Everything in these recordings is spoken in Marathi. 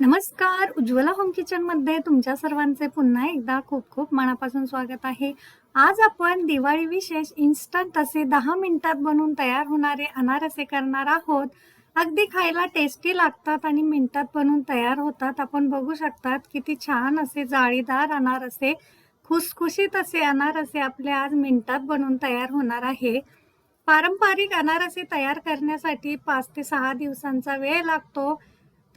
नमस्कार उज्ज्वला होम किचनमध्ये तुमच्या सर्वांचे पुन्हा एकदा खूप खूप मनापासून स्वागत आहे. आज आपण दिवाळी विशेष इन्स्टंट असे दहा मिनिटात बनवून तयार होणारे अनारसे करणार आहोत. अगदी खायला टेस्टी लागतात आणि मिनिटात बनवून तयार होतात. आपण बघू शकतात किती छान असे जाळीदार अनारसे खुसखुशीत असे अनारसे आपले आज मिनिटात बनवून तयार होणार आहे. पारंपरिक अनारसे तयार करण्यासाठी पाच ते सहा दिवसांचा वेळ लागतो.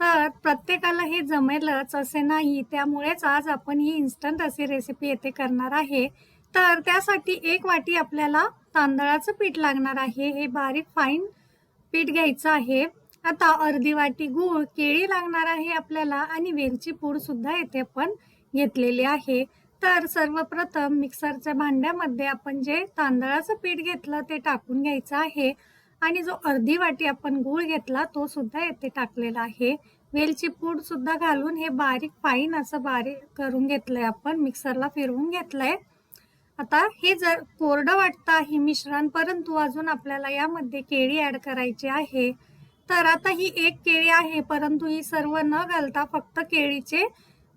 तर प्रत्येकाला हे जमेलच असे नाही. त्यामुळेच आज आपण ही इन्स्टंट अशी रेसिपी येथे करणार आहे. तर त्यासाठी एक वाटी आपल्याला तांदळाचं पीठ लागणार आहे. हे बारीक फाईन पीठ घ्यायचं आहे. आता अर्धी वाटी गूळ केळी लागणार आहे आपल्याला आणि वेलची पूडसुद्धा येथे आपण घेतलेली आहे. तर सर्वप्रथम मिक्सरच्या भांड्यामध्ये आपण जे तांदळाचं पीठ घेतलं ते टाकून घ्यायचं आहे. आणि जो अर्धी वाटी आपण गूळ घेतला तो सुद्धा येथे टाकलेला आहे. वेलची पूड सुद्धा घालून हे बारीक फाईन असं बारीक करून घेतलंय आपण. मिक्सरला फिरवून घेतलंय. आता हे जर कोरडं वाटतं आहे मिश्रण परंतु अजून आपल्याला यामध्ये केळी ऍड करायची आहे. तर आता ही एक केळी आहे परंतु ही सर्व न घालता फक्त केळीचे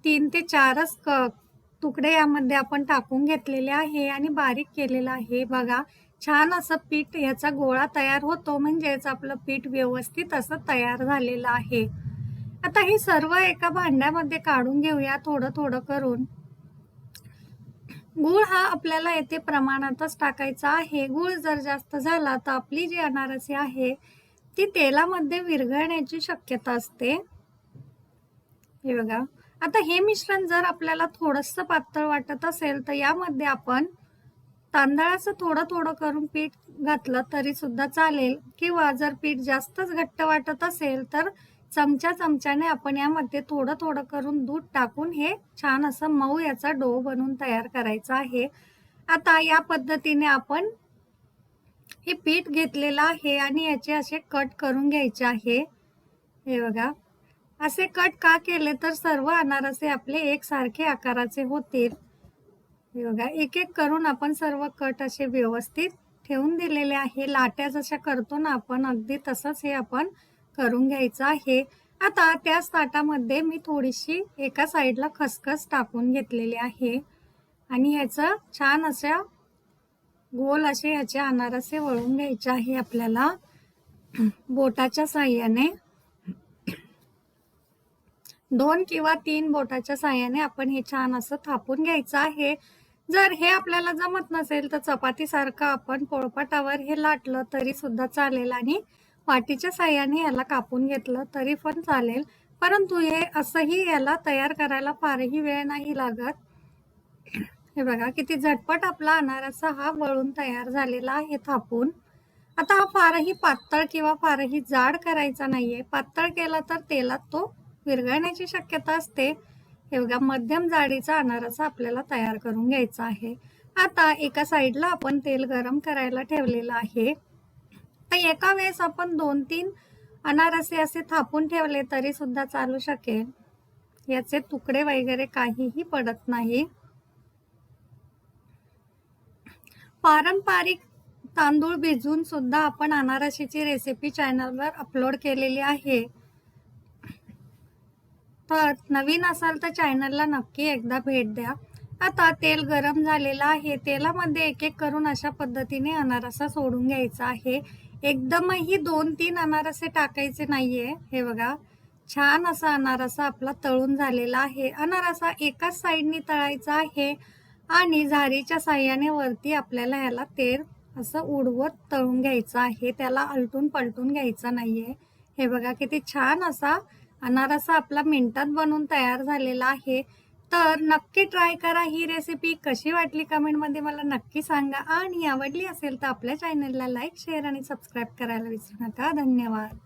तीन ते चारच क तुकडे यामध्ये आपण टाकून घेतलेले आहे आणि बारीक केलेलं आहे. बघा छान असं पीठ याचा गोळा तयार होतो म्हणजेच आपलं पीठ व्यवस्थित असं तयार झालेलं आहे. आता हे सर्व एका भांड्यामध्ये काढून घेऊया थोडं थोडं करून. गूळ हा आपल्याला येथे प्रमाणातच टाकायचा आहे. गूळ जर जास्त झाला तर आपली जी अनारसी आहे ती तेलामध्ये विरघळण्याची शक्यता असते. हे बघा. आता हे मिश्रण जर आपल्याला थोडस पातळ वाटत असेल तर यामध्ये आपण तांदळाचं थोडं थोडं करून पीठ घातलं तरी सुद्धा चालेल. किंवा जर पीठ जास्तच घट्ट वाटत असेल तर चमच्या चमच्याने आपण यामध्ये थोडं थोडं करून दूध टाकून हे छान असं मऊ याचा डो बनवून तयार करायचा आहे. आता या पद्धतीने आपण हे पीठ घेतलेलं आहे आणि याचे असे कट करून घ्यायचे आहे. हे बघा. असे कट का केले तर सर्व अनारसे आपले एकसारखे आकाराचे होतील. हे बघा एक एक करून आपण सर्व कट असे व्यवस्थित ठेवून दिलेले आहे. लाट्या जशा करतो ना आपण अगदी तसंच हे आपण करून घ्यायचं आहे. आता त्याच ताटामध्ये मी थोडीशी एका साईडला खसखस टाकून घेतलेली आहे. आणि ह्याचं छान अशा गोल असे ह्याचे अनारसे वळून घ्यायचे आहे आपल्याला. बोटाच्या साह्याने. दोन किंवा तीन बोटाच्या साह्याने आपण हे छान असं थापून घ्यायचं आहे. जर हे आपल्याला जमत नसेल तर चपातीसारखं आपण पोळपाटावर हे लाटलं तरी सुद्धा चालेल आणि वाटीच्या साह्याने याला कापून घेतलं तरी पण चालेल. परंतु हे असंही याला तयार करायला फारही वेळ नाही लागत. हे बघा किती झटपट आपला अनारसा हा वळून तयार झालेला आहे थापून. आता हा फारही पातळ किंवा फारही जाड करायचा नाहीये. पातळ केला तर तेलात तो विरघळण्याची शक्यता असते. हे बघा मध्यम जाडीचा अनारसा आपल्याला तयार करून घ्यायचा आहे. आता एका साईडला आपण तेल गरम करायला ठेवलेलं आहे. तर एका वेळेस आपण दोन तीन अनारसे असे थापून ठेवले तरी सुद्धा चालू शकेल. याचे तुकडे वगैरे काहीही पडत नाही. पारंपरिक तांदूळ भिजून सुद्धा आपण अनारशीची रेसिपी चॅनलवर अपलोड केलेली आहे. तर नवीन असाल तर चॅनलला नक्की एकदा भेट द्या. आता तेल गरम झालेलं आहे. तेलामध्ये एक एक करून अशा पद्धतीने अनारसा सोडून घ्यायचा आहे. एकदमही दोन तीन अनारसे टाकायचे नाहीये. हे बघा छान असा अनारसा आपला तळून झालेला आहे. अनारसा एकाच साईडनी तळायचा आहे आणि झारीच्या साह्याने वरती आपल्याला ह्याला तेल असं उडवत तळून घ्यायचं आहे. त्याला अलटून पलटून घ्यायचं नाहीये. हे बघा किती छान असा अनारसा आपला मिनिटात बनवून तयार झालेला आहे. तर नक्की ट्राय करा ही रेसिपी कशी वाटली कमेंटमध्ये मला नक्की सांगा. आणि आवडली असेल तर आपल्या चॅनलला लाईक शेअर आणि सबस्क्राईब करायला विसरू नका. धन्यवाद.